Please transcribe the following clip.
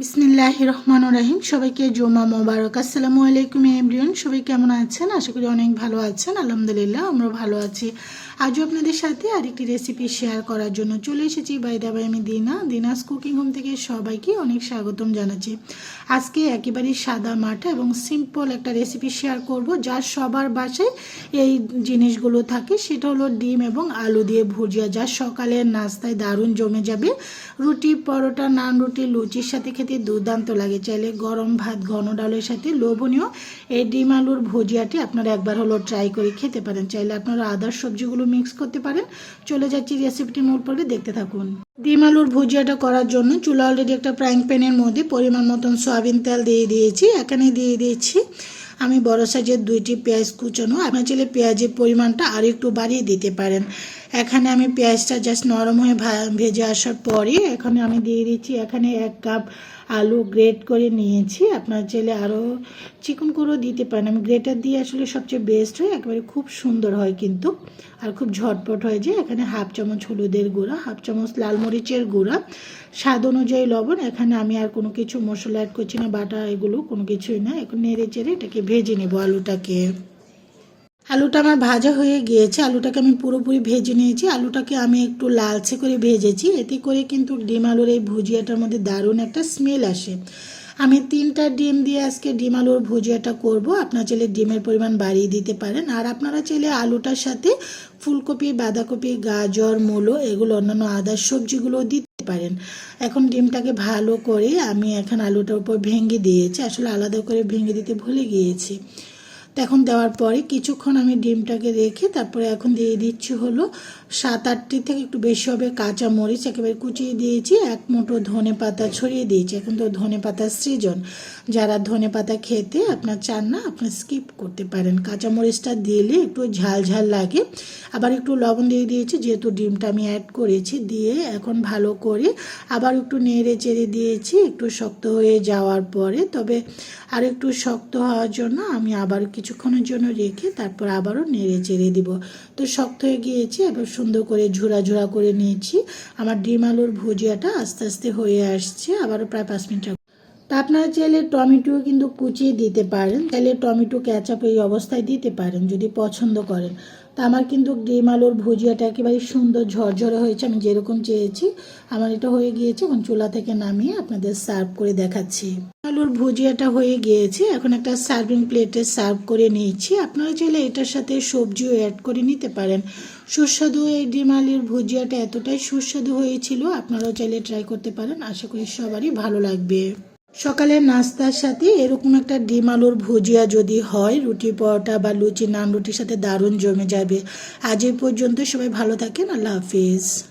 বিসমিল্লাহ রহমান রাহিম সবাইকে জুমা মোবারক। আসসালামু আলাইকুম এভরিওয়ান। সবাই কেমন আছেন? আশা করি অনেক ভালো আছেন। আলহামদুলিল্লাহ আমরা ভালো আছি। আজও আপনাদের সাথে আরেকটি রেসিপি শেয়ার করার জন্য চলে এসেছি বাই দাবাই আমি দিনা। দিনাস কুকিং হোম থেকে সবাইকে অনেক স্বাগতম জানাচ্ছি। আজকে একেবারেই সাদা মাঠা এবং সিম্পল একটা রেসিপি শেয়ার করব, যা সবার বাসায় এই জিনিসগুলো থাকে। সেটা হলো ডিম এবং আলু দিয়ে ভুজিয়া, যা সকালের নাস্তায় দারুণ জমে যাবে। রুটি, পরোটা, নান রুটি, লুচির সাথে খেতে দুর্দান্ত লাগে। চাইলে গরম ভাত, ঘন ডালের সাথে লোভনীয় এই ডিম আলুর ভুজিয়াটি আপনারা একবার হলো ট্রাই করে খেতে পারেন। চাইলে আপনারা আদার সবজিগুলো মিক্স করতে পারেন। চলে যাচ্ছি রেসিপিটি মোট পর্বে, দেখতে থাকুন। ডিম আলুর ভুজিয়াটা করার জন্য চুলা অলরেডি একটা ফ্রাইং প্যানের মধ্যে পরিমাণ মতন সয়াবিন তেল দিয়ে দিয়েছি। এখানে দিয়ে দিয়েছি আমি বড় সাইজের দুইটি পেঁয়াজ কুচানো। আপনার চাইলে পেঁয়াজের পরিমাণটা আর একটু বাড়িয়ে দিতে পারেন। এখানে আমি পেঁয়াজটা জাস্ট নরম হয়ে ভেজে আসার পরে এখানে আমি দিয়ে দিচ্ছি, এখানে এক কাপ আলু গ্রেট করে নিয়েছি। আপনার চাইলে আরও চিকন করেও দিতে পারেন। আমি গ্রেটার দিয়ে আসলে সবচেয়ে বেস্ট হয়, একেবারে খুব সুন্দর হয় কিন্তু, আর খুব ঝটপট হয় যে এখানে হাফ চামচ হলুদের গুঁড়া হাফ চামচ লাল মরিচের গুঁড়া, স্বাদ অনুযায়ী লবণ। এখানে আমি আর কোনো কিছু মশলা অ্যাড করছি না, বাটা এগুলো কোনো কিছুই না। এখন নেড়ে চেড়ে এটাকে ভেজে নেব আলুটাকে। আলুটা আমার ভাজা হয়ে গিয়েছে। আলুটাকে আমি পুরোপুরি ভেজে নিয়েছি। আলুটাকে আমি একটু লালচে করে ভেজেছি। এতে করে কিন্তু ডিম আলুর এই ভুজিয়াটার মধ্যে দারুণ একটা স্মেল আসে। আমি তিনটা ডিম দিয়ে আজকে ডিম আলুর ভুজিয়াটা করব। আপনার চাইলে ডিমের পরিমাণ বাড়িয়ে দিতে পারেন। আর আপনারা চাইলে আলুটার সাথে ফুলকপি, বাঁধাকপি, গাজর, মূলো এগুলো অন্যান্য আদার সবজিগুলো দিতে পারেন। এখন ডিমটাকে ভালো করে আমি এখন আলুটার উপর ভেঙে দিয়েছি। আসলে আলাদা করে ভেঙে দিতে ভুলে গিয়েছি। এখন দেওয়ার পরে কিছুক্ষণ আমি ডিমটাকে রেখে তারপরে এখন দিয়ে দিচ্ছি হলো সাত আটটি থেকে একটু বেশি হবে কাঁচা মরিচ, একেবারে কুচিয়ে দিয়েছি, এক মুঠো ধনে পাতা ছড়িয়ে দিয়েছি। এখন তো ধনে পাতার সৃজন। যারা ধনে পাতা খেতে আপনার চান না আপনার স্কিপ করতে পারেন। কাঁচা মরিচটা দিলে একটু ঝাল ঝাল লাগে। আবার একটু লবণ দিয়ে দিয়েছি, যেহেতু ডিমটা আমি অ্যাড করেছি, দিয়ে এখন ভালো করে আবার একটু নেড়ে চেড়ে দিয়েছি, একটু শক্ত হয়ে যাওয়ার পরে। তবে আর একটু শক্ত হওয়ার জন্য আমি আবার কিছুক্ষণের জন্য রেখে তারপর আবারও নেড়ে চেড়ে দিব। তো শক্ত হয়ে গিয়েছে, এবার সুন্দর করে ঝুরা ঝুরা করে নিয়েছি। আমার ডিম আলুর ভুজিয়াটা আস্তে আস্তে হয়ে আসছে, আবারও প্রায় পাঁচ মিনিট তা আপনারা চাইলে টমেটো কিন্তু কুচিয়ে দিতে পারেন, চাইলে টমেটো, ক্যাচাপ এই অবস্থায় দিতে পারেন, যদি পছন্দ করেন। তা আমার কিন্তু ডিম আলুর ভুজিয়াটা একেবারে সুন্দর ঝরঝরে হয়েছে, আমি যেরকম চেয়েছি, আমার এটা হয়ে গিয়েছে এখন চুলা থেকে নামিয়ে আপনাদের সার্ভ করে দেখাচ্ছি। আলুর ভুজিয়াটা হয়ে গিয়েছে, এখন একটা সার্ভিং প্লেটে সার্ভ করে নিয়েছি। আপনারা চাইলে এটার সাথে সবজিও অ্যাড করে নিতে পারেন। সুস্বাদু এই ডিম আলুর ভুজিয়াটা এতটাই সুস্বাদু হয়েছিল, আপনারাও চাইলে ট্রাই করতে পারেন, আশা করি সবারই ভালো লাগবে। সকালের নাস্তার সাথে এরকম একটা ডিম আলুর ভুজিয়া যদি হয়, রুটি পরোটা বা লুচি, নান রুটির সাথে দারুণ জমে যাবে। আজ পর্যন্ত সবাই ভালো থাকেন, আল্লাহ হাফিজ।